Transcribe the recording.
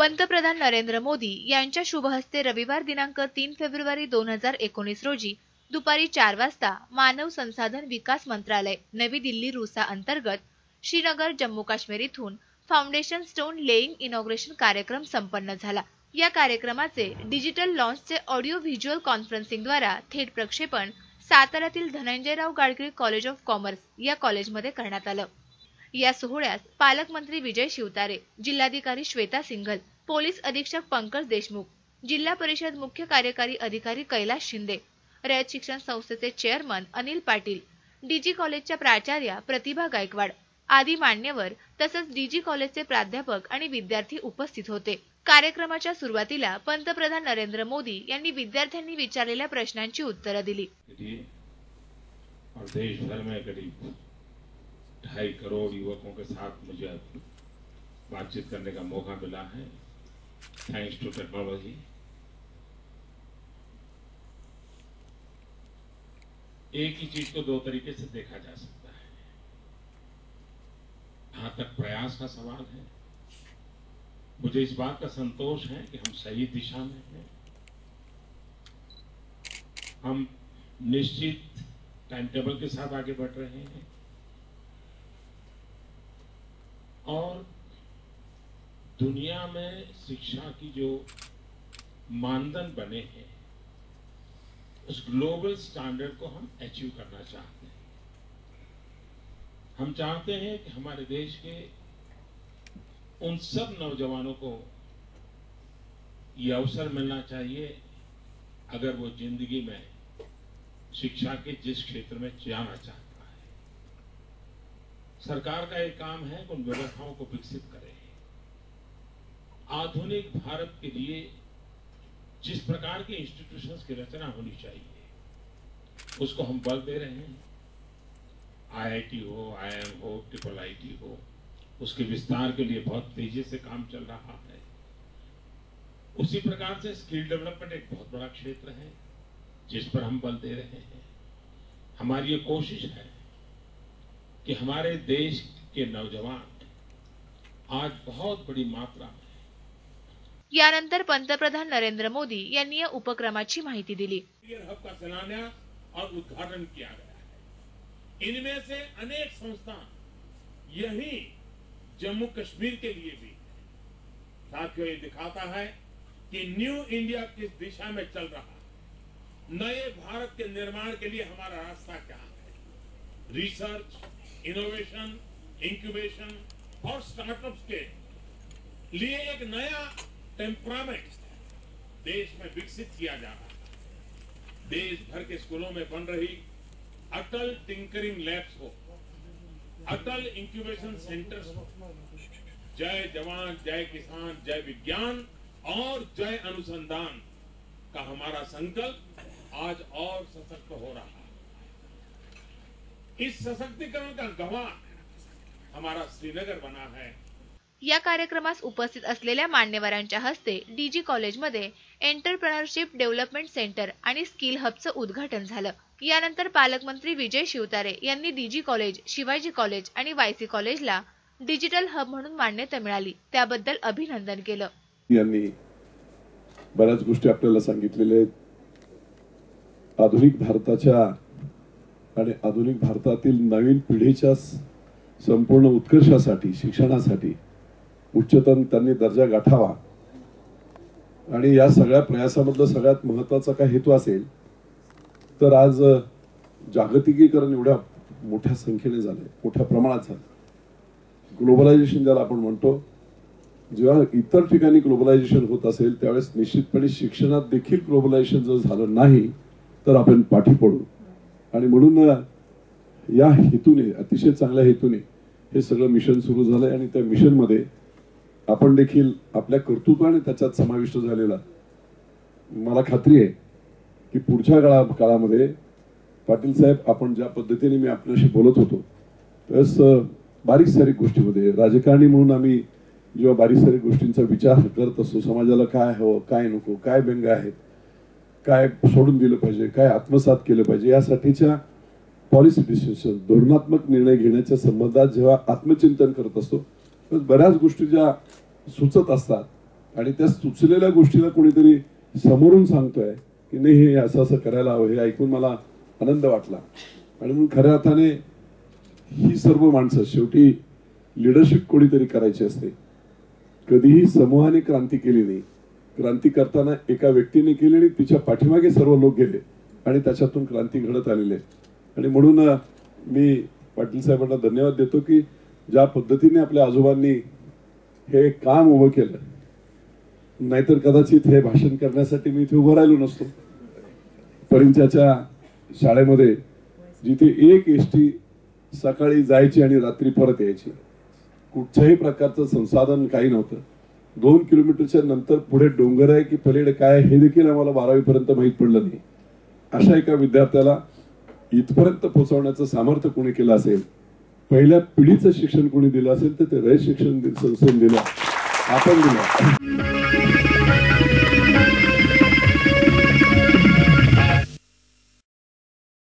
पंतप्रधान नरेंद्र मोदी यांच्या शुभहस्ते रविवार दिनांक तीन फेब्रुवारी दोन हजार एकोणीस रोजी दुपारी चार वाजता मानव संसाधन विकास मंत्रालय नवी दिल्ली रुसा अंतर्गत श्रीनगर जम्मू काश्मीर इथून फाउंडेशन स्टोन लेईंग इनॉग्रेशन कार्यक्रम संपन्न झाला. या कार्यक्रमाचे डिजिटल लॉन्चचे ऑडिओ व्हिज्युअल कॉन्फरन्सिंगद्वारा थेट प्रक्षेपण साताऱ्यातील Dhananjayrao Gadgil college of commerce या कॉलेजमध्ये करण्यात आलं. या सोहळ्यास पालकमंत्री विजय शिवतारे जिल्हाधिकारी श्वेता सिंघल पोलीस अधीक्षक पंकज देशमुख जिल्हा परिषद मुख्य कार्यकारी अधिकारी कैलास शिंदे रयत शिक्षण संस्थेचे चेअरमन अनिल पाटील डीजी कॉलेजच्या प्राचार्या प्रतिभा गायकवाड आदी मान्यवर तसंच डीजी कॉलेजचे प्राध्यापक आणि विद्यार्थी उपस्थित होते. कार्यक्रमाच्या सुरुवातीला पंतप्रधान नरेंद्र मोदी यांनी विद्यार्थ्यांनी विचारलेल्या प्रश्नांची उत्तरं दिली. ढाई करोड़ युवकों के साथ मुझे बातचीत करने का मौका मिला है। थैंक्स टू टेक्नोलॉजी एक ही चीज़ को दो तरीके से देखा जा सकता है। जहाँ तक प्रयास का सवाल है, मुझे इस बात का संतोष है कि हम सही दिशा में हैं। हम निश्चित टाइम टेबल के साथ आगे बढ़ रहे हैं और दुनिया में शिक्षा की जो मानदंड बने हैं, उस ग्लोबल स्टैंडर्ड को हम अचीव करना चाहते हैं। हम चाहते हैं कि हमारे देश के उन सब नौजवानों को ये अवसर मिलना चाहिए, अगर वो ज़िंदगी में शिक्षा के जिस क्षेत्र में जाना चाहता है। सरकार का एक काम है कि उन व्यवस्थाओं को विकसित करे। आधुनिक भारत के लिए जिस प्रकार के इंस्टीट्यूशंस की रचना होनी चाहिए, उसको हम बल दे रहे हैं। आईआईटी हो आईएम हो ट्रिपल आईटी हो, उसके विस्तार के लिए बहुत तेज़ी से काम चल रहा है। उसी प्रकार से स्किल डेवलपमेंट एक बहुत बड़ा क्षेत्र है, जिस पर हम बल दे रहे हैं। हमारी ये कोशिश है कि हमारे देश के नौजवान आज बहुत बड़ी मात्रा यानंतर पंतप्रधान नरेंद्र मोदी यांनी या उपक्रमाची माहिती दिली. उद्घाटन किया गया है। इनमें से अनेक संस्थान यही जम्मू कश्मीर के लिए भी साथियों, ये दिखाता है कि न्यू इंडिया किस दिशा में चल रहा है। नए भारत के निर्माण के लिए हमारा रास्ता क्या है? रिसर्च, इनोवेशन, इंक्यूबेशन और स्टार्टअप्स के लिए एक नया टेम्परामेंट देश में विकसित किया जा रहा है। देश भर के स्कूलों में बन रही अटल टिंकरिंग लैब्स हो, अटल इंक्यूबेशन सेंटर्स हो। जय जवान, जय किसान, जय विज्ञान और जय अनुसंधान का हमारा संकल्प आज और सशक्त हो रहा है। इस सशक्तिकरण का गवाह हमारा श्रीनगर बना है। या कार्यक्रमास उपस्थित असलेल्या मान्यवरांच्या हस्ते डीजी कॉलेजमध्ये एंटरप्रेनरशिप डेव्हलपमेंट सेंटर आणि स्किल हबचं उद्घाटन झालं. यानंतर पालकमंत्री विजय शिवतारे यांनी डीजी कॉलेज शिवाजी कॉलेज आणि वायसी कॉलेजला डिजिटल हब म्हणून मान्यता मिळाली. त्याबद्दल अभिनंदन केलं. यांनी बऱ्याच गोष्टी आपल्याला सांगितलेल्या आहेत. आधुनिक भारताच्या आणि आधुनिक भारतातील नवीन पिढीच्या संपूर्ण उत्कर्षासाठी शिक्षणासाठी उच्चतम त्यांनी दर्जा गाठावा. आणि या सगळ्या प्रयासामधला सगळ्यात महत्त्वाचा काय हेतू असेल तर आज जागतिकीकरण एवढ्या मोठ्या संख्येने झालंय मोठ्या प्रमाणात झालं ग्लोबलायझेशन ज्याला आपण म्हणतो जेव्हा इतर ठिकाणी ग्लोबलायझेशन होत असेल त्यावेळेस निश्चितपणे शिक्षणात देखील ग्लोबलायझेशन जर झालं नाही तर आपण पाठी पडू. आणि म्हणून या हेतूने अतिशय चांगल्या हेतूने हे सगळं मिशन सुरू झालंय. आणि त्या मिशनमध्ये आपण देखील आपल्या कर्तृत्वाने त्याच्यात समाविष्ट झालेला. मला खात्री आहे की पुढच्या काळा काळामध्ये पाटील साहेब आपण ज्या पद्धतीने मी आपल्याशी बोलत होतो तस बारीक सारीक गोष्टीमध्ये राजकारणी म्हणून आम्ही जेव्हा बारीक सारीक गोष्टींचा विचार करत असतो समाजाला काय हवं काय नको काय व्यंग आहेत काय सोडून दिलं पाहिजे काय आत्मसात केलं पाहिजे यासाठीच्या पॉलिसी डिसिशन धोरणात्मक निर्णय घेण्याच्या संबंधात जेव्हा आत्मचिंतन करत असतो बऱ्याच गोष्टी ज्या सुचत असतात आणि त्या सुचलेल्या गोष्टीला कोणीतरी समोरून सांगतोय की नाही हे असं असं करायला हवं हे ऐकून मला आनंद वाटला. आणि म्हणून खऱ्या अर्थाने ही सर्व माणसं शेवटी लिडरशिप कोणीतरी करायची असते. कधीही समूहाने क्रांती केली नाही. क्रांती करताना एका व्यक्तीने केली आणि तिच्या पाठीमागे सर्व लोक गेले आणि त्याच्यातून क्रांती घडत आलेली आहे. आणि म्हणून मी पाटील साहेबांना धन्यवाद देतो की ज्या पद्धतीने आपल्या आजोबांनी हे काम उभं केलं नाहीतर कदाचित हे भाषण करण्यासाठी मी इथे उभं राहिलो नसतो. परिंच्याच्या शाळेमध्ये जिथे एक एस टी सकाळी जायची आणि रात्री परत यायची कुठच्याही प्रकारचं संसाधन काही नव्हतं. दोन किलोमीटरच्या नंतर पुढे डोंगर आहे की पलीकडे काय आहे हे देखील आम्हाला बारावीपर्यंत माहीत पडलं नाही. अशा एका विद्यार्थ्याला इथपर्यंत पोहोचवण्याचं सामर्थ्य कोणी केलं असेल पहिल्या पिढीचं शिक्षण कोणी दिलं असेल तर ते रयत शिक्षण संस्थेने दिलं. आपण दिलं.